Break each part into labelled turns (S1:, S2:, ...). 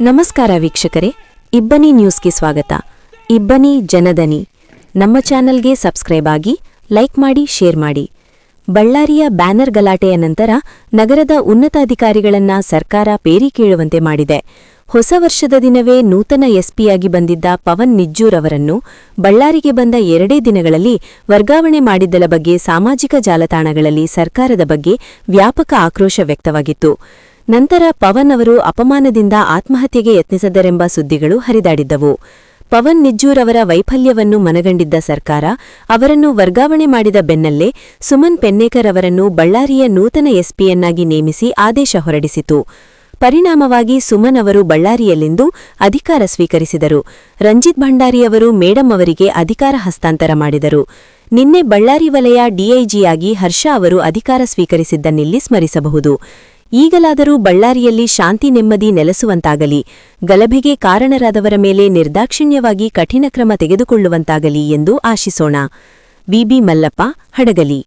S1: ನಮಸ್ಕಾರ ವೀಕ್ಷಕರೇ, ಇಬ್ಬನಿ ನ್ಯೂಸ್ಗೆ ಸ್ವಾಗತ. ಇಬ್ಬನಿ ಜನದನಿ. ನಮ್ಮ ಚಾನೆಲ್ಗೆ ಸಬ್ಸ್ಕ್ರೈಬ್ ಆಗಿ, ಲೈಕ್ ಮಾಡಿ, ಶೇರ್ ಮಾಡಿ. ಬಳ್ಳಾರಿಯ ಬ್ಯಾನರ್ ಗಲಾಟೆಯ ನಂತರ ನಗರದ ಉನ್ನತ ಅಧಿಕಾರಿಗಳನ್ನ ಸರ್ಕಾರ ಪೇರಿ ಕೇಳುವಂತೆ ಮಾಡಿದೆ. ಹೊಸ ವರ್ಷದ ದಿನವೇ ನೂತನ ಎಸ್ಪಿಯಾಗಿ ಬಂದಿದ್ದ ಪವನ್ ನಿಜ್ಜೂರ್ ಅವರನ್ನು ಬಳ್ಳಾರಿಗೆ ಬಂದ ಎರಡೇ ದಿನಗಳಲ್ಲಿ ವರ್ಗಾವಣೆ ಮಾಡಿದ್ದಲ ಬಗ್ಗೆ ಸಾಮಾಜಿಕ ಜಾಲತಾಣಗಳಲ್ಲಿ ಸರ್ಕಾರದ ಬಗ್ಗೆ ವ್ಯಾಪಕ ಆಕ್ರೋಶ ವ್ಯಕ್ತವಾಗಿತ್ತು. ನಂತರ ಪವನ್ ಅವರು ಅಪಮಾನದಿಂದ ಆತ್ಮಹತ್ಯೆಗೆ ಯತ್ನಿಸಿದರೆಂಬ ಸುದ್ದಿಗಳು ಹರಿದಾಡಿದ್ದವು. ಪವನ್ ನಿಜ್ಜೂರ್ ಅವರ ವೈಫಲ್ಯವನ್ನು ಮನಗಂಡಿದ್ದ ಸರ್ಕಾರ ಅವರನ್ನು ವರ್ಗಾವಣೆ ಮಾಡಿದ ಬೆನ್ನಲ್ಲೇ ಸುಮನ್ ಪೆನ್ನೇಕರ್ ಅವರನ್ನು ಬಳ್ಳಾರಿಯ ನೂತನ ಎಸ್ಪಿಯನ್ನಾಗಿ ನೇಮಿಸಿ ಆದೇಶ ಹೊರಡಿಸಿತು. ಪರಿಣಾಮವಾಗಿ ಸುಮನ್ ಅವರು ಬಳ್ಳಾರಿಯಲ್ಲಿಂದು ಅಧಿಕಾರ ಸ್ವೀಕರಿಸಿದರು. ರಂಜಿತ್ ಭಂಡಾರಿಯವರು ಮೇಡಂ ಅವರಿಗೆ ಅಧಿಕಾರ ಹಸ್ತಾಂತರ ಮಾಡಿದರು. ನಿನ್ನೆ ಬಳ್ಳಾರಿ ವಲಯ ಡಿಐಜಿಯಾಗಿ ಹರ್ಷ ಅವರು ಅಧಿಕಾರ ಸ್ವೀಕರಿಸಿದ್ದನ್ನಿಲ್ಲಿ ಸ್ಮರಿಸಬಹುದು. ಈಗಲಾದರೂ ಬಳ್ಳಾರಿಯಲ್ಲಿ ಶಾಂತಿ ನೆಮ್ಮದಿ ನೆಲೆಸುವಂತಾಗಲಿ, ಗಲಭೆಗೆ ಕಾರಣರಾದವರ ಮೇಲೆ ನಿರ್ದಾಕ್ಷಿಣ್ಯವಾಗಿ ಕಠಿಣ ಕ್ರಮ ತೆಗೆದುಕೊಳ್ಳುವಂತಾಗಲಿ ಎಂದು ಆಶಿಸೋಣ. ವಿಬಿ ಮಲ್ಲಪ್ಪ, ಹಡಗಲಿ.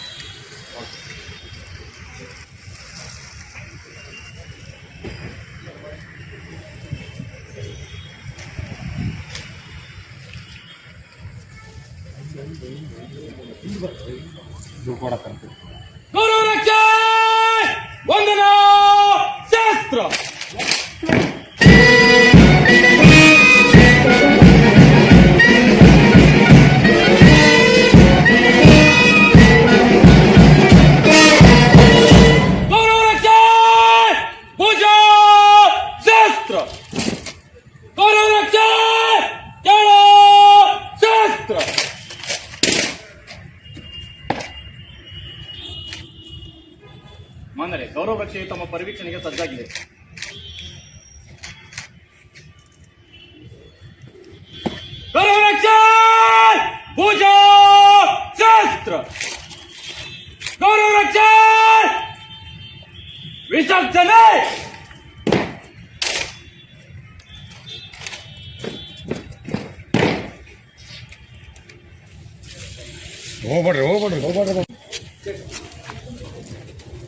S2: जोपाड़ा गुरु
S3: रक्षा वंदना शास्त्र Thank. ಪರಿವೀಕ್ಷಣೆಗೆ ಸಜ್ಜಾಗಿದೆ
S2: ಗೌರವಕ್ಕೆ ಪೂಜಾ ಶಾಸ್ತ್ರ ಗೌರವಕ್ಕೆ ವಿಸರ್ಜನೆ
S4: ಹೋಗ್ಬೇಡ್ರಿ ಹೋಗ್ಬೇಡ್ರಿ ಹೋಗ್ಬೇಡ್ರಿ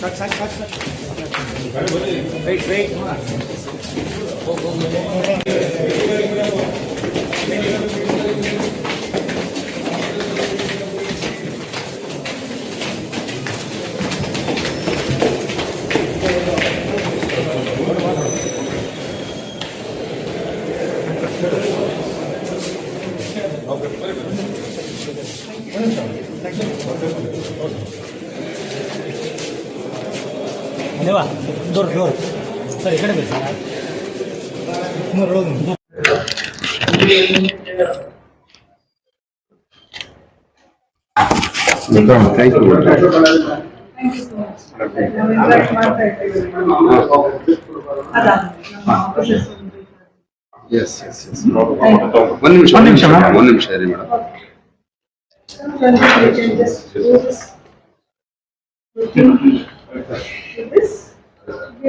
S3: Các sách phát xuất. you.
S5: ದೇವಾ ದೂರ ದೂರ ಸರಿ ಈ ಕಡೆ ಬೇಕು
S6: ಎಸ್ ಎಸ್ ಎಸ್ ಒಂದು ನಿಮಿಷ ಒಂದು ನಿಮಿಷ ಮೇಡಮ್. ಒಂದು ನಿಮಿಷ ಇರಿ ಮೇಡಮ್.
S3: ಈ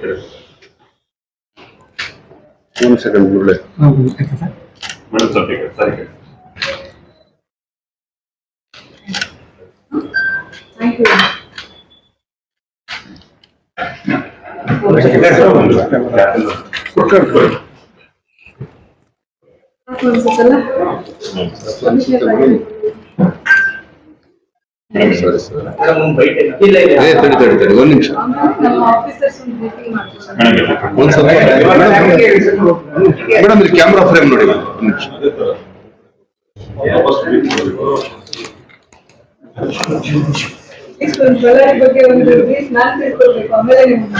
S3: ಕಡೆ
S6: ಒಂದು ಸೆಕೆಂಡ್ ಮುರಳಿ
S3: ಮೇಡಮ್ ಸ್ವಲ್ಪ ಈ ಕಡೆ ಸರಿ
S6: ತಡಿ ತಡಿ ಒಂದು ಮೇಡಮ್ ಇಲ್ಲಿ ಕ್ಯಾಮ್ರಾ ಫ್ರೇಮ್ ನೋಡಿ ಒಂದು
S7: ಬಳ್ಳಾರಿ ಬಗ್ಗೆ ಒಂದು ನಾನು ತಿಳ್ಕೊಳ್ಬೇಕು ಆಮೇಲೆ ನಿಮ್ಗೆ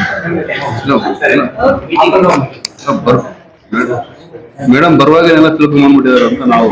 S6: ಮೇಡಮ್ ಬರುವಾಗ ಎಲ್ಲ ತಿಳ್ಕೊಂಡ್ಬಿಟ್ಟಿದ್ದಾರೆ ಅಂತ ನಾವು